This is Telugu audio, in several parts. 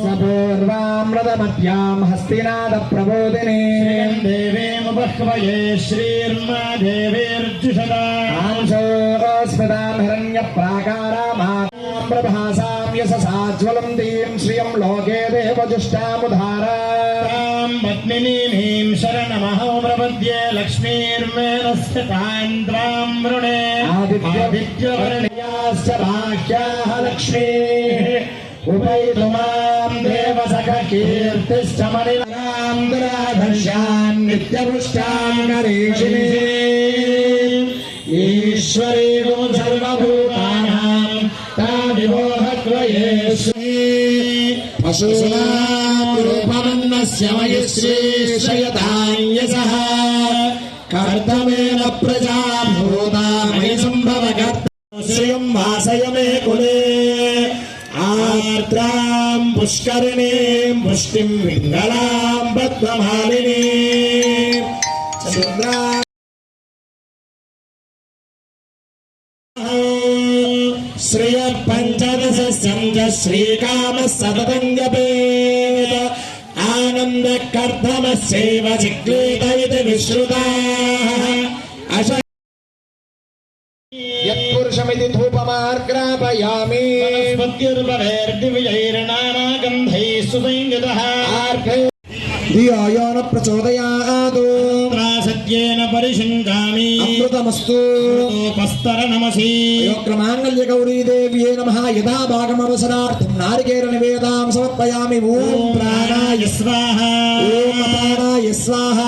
సపూర్వామృతమధ్యాం హస్తినాథ ప్రబోధిని దేవేముపహ్వయే శ్రీర్మా దేవేర్జుషదా ఆంశోస్మితాం హిరణ్య ప్రాకారామాం ప్రభాసాం యశసాజ్వలం దీం శ్రియం లోకే దేవజుష్టాముధారా తాం పత్నినీమీం శరణమహో ప్రపద్యే లక్ష్మీర్మేనస్య తాంద్రాం వృణే ఆదిత్యవర్ణయాశ్చ బాహ్యాః లక్ష్మీ కీర్తిశ్చ మణినాం దురాధర్షాన్ నిత్యపుష్టాం నరీషిణి ఈశ్వరీగో సర్వభూతానాం తామివోహత్వయేష్మి పశూనాం రూపమన్నస్య మయి కర్తమేన ప్రజా సంభవ శ్రియం వాసయ మే కులే ఆర్ద్రాం పుష్కరిణీం పుష్టిం పింగళాం పద్మమాలినీ శుద్రా శ్రియ పంచదశ సంజ శ్రీకామ సతతం జపేత ఆనంద కర్ధమస్యైవ జిగ్లీత ఇది యత్పురుషమితి ధూపమార్గ్రాపయామి వనస్పత్యుర్భవేర్దివిజైర్నానాగంధైः సుసంగతः ధియాయాన ప్రచోదయాదు సత్యేన పరిశంకామి అమృతమస్తు పస్తర నమసి యోగ్రమాంగళ్య గౌరీ దేవ్యే నమ యథా భాగమవసరార్థం నారికేర నివేదాం సమర్పయామి ఓం ప్రాణాయ స్వాహ ఓం అపానాయ స్వాహ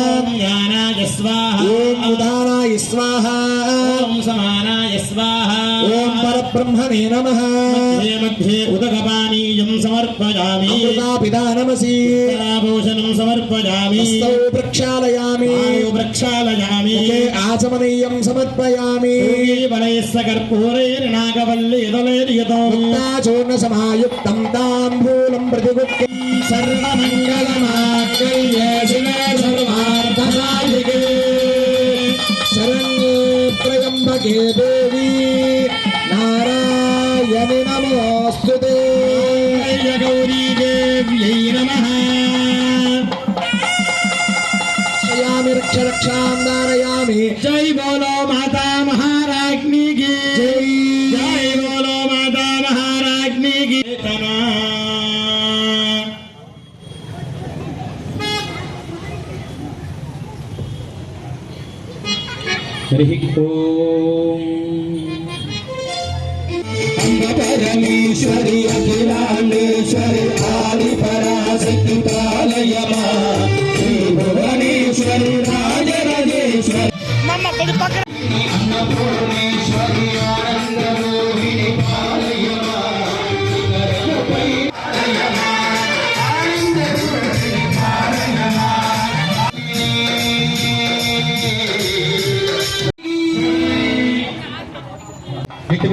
ఓం జ్ఞానాయ స్వాహ ఓం ఉదానాయ స్వాహ ఓం సమానాయ స్వాహ ఓం పరబ్రహ్మణే నమ మధ్యే మధ్యే ఉదకపానీయం సమర్పయామి అమృతాపిదానమసి భూషణం సమర్పయామి హస్తౌ ప్రక్షాళయామి వాయు ప్రక్షాళయామి ముఖే ఆచమనీయం సమర్పయామి వలయస్స కర్పూరైర్నాగవల్లీదలేర్యతో చూర్ణ సమాయుక్తం తాంబూలం త్రయంబకే దేవి. నారాయణి నమోస్తుతే గౌరీ దేవ్యై నమః. క్షయామి రక్ష రక్షాం దారయామి జై బోలో మాతా మహారాజ్ఞి కి జై జై హరి ఓం పరమేశ్వరి అఖిలాండేశ్వరి ఆది పరాశక్తి పాలయమా. శ్రీ భువనేశ్వరి రాజరాజేశ్వరి. అన్నపూర్ణేశ్వరి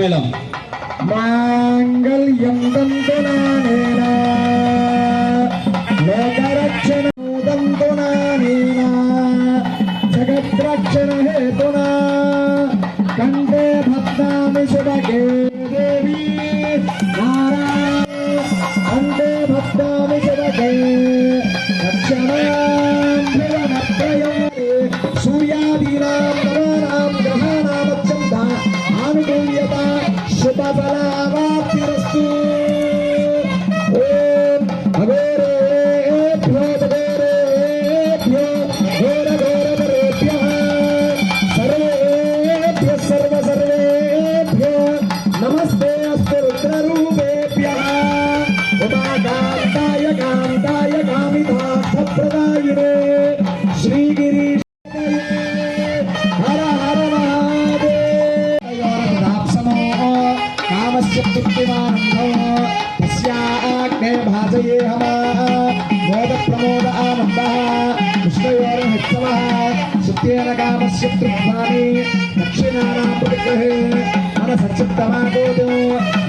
मेला मांगल्यम दंतुना नेना लोकरक्षण दंतुना नेना जगत्रक्षण हेतुना कंदे भक्ता देवी नारा శుభఫలావాప్తిరస్తు ఓం మోద కామస్య తృప్తాని దక్షిణానాం ప్రతిగ్రహే మన సచ్చిత్తమాగోదో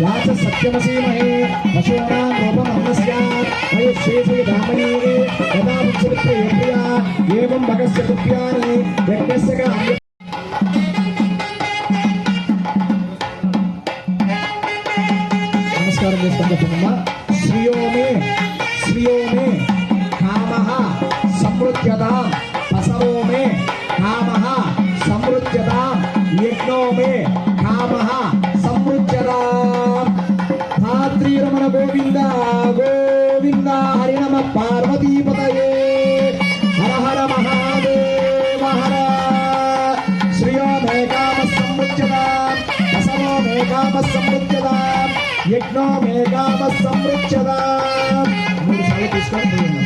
వాచ సత్యమసీమహే పశూనాం రూపమహ్నస్య వయస్యేషు ధామనీ యదా ముచ్యతే ఏవం భగస్య తుభ్యాని యజ్ఞస్య కామ్య నమస్కారం చేసుకొని చెప్పండమ్మా పార్వతీపతయే. హర హర మహాదేవ హర. శ్రియో మే కామ సమృద్ధ్యతాం బసవో మే కామ సమృద్ధ్యతాం యజ్ఞో మే కామ సమృద్ధ్యతాం మూడు సార్లు తీసుకొని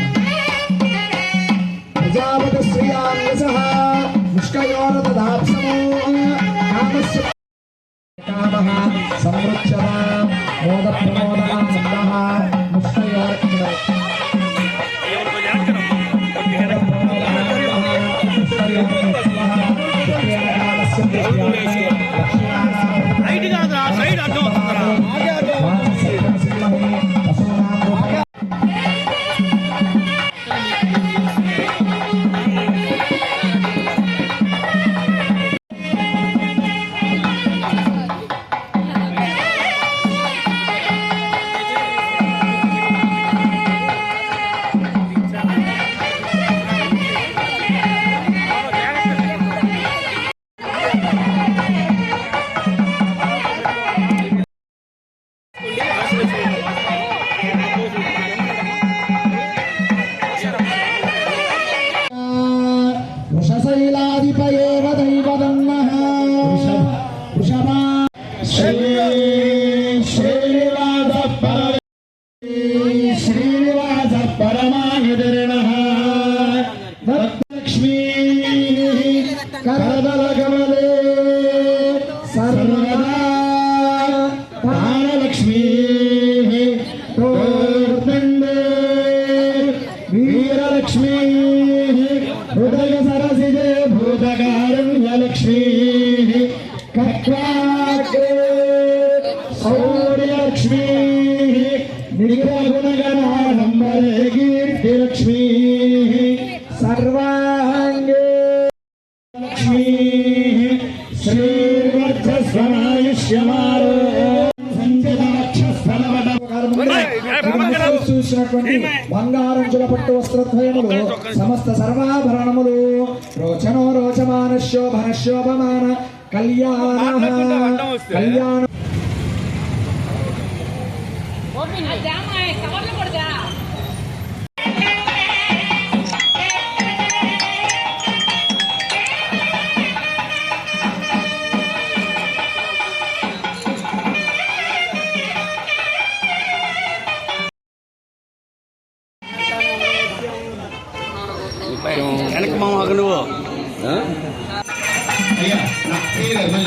కక్వాగ్రే సౌర్యలక్ష్మీ. నిర్గుణగణాడంబరే కీర్తిలక్ష్మీ సర్వాంగే లక్ష్మీ. శ్రీవర్ధస్వనాయుష్యమారో. చూసినటువంటి బంగారం చులపట్టు వస్త్రద్వయములు సమస్త సర్వాభరణములు. రోచనో రోచమాన శోభన శోభమాన కళ్యాణ కళ్యాణ இல்லையா பேரர்கள்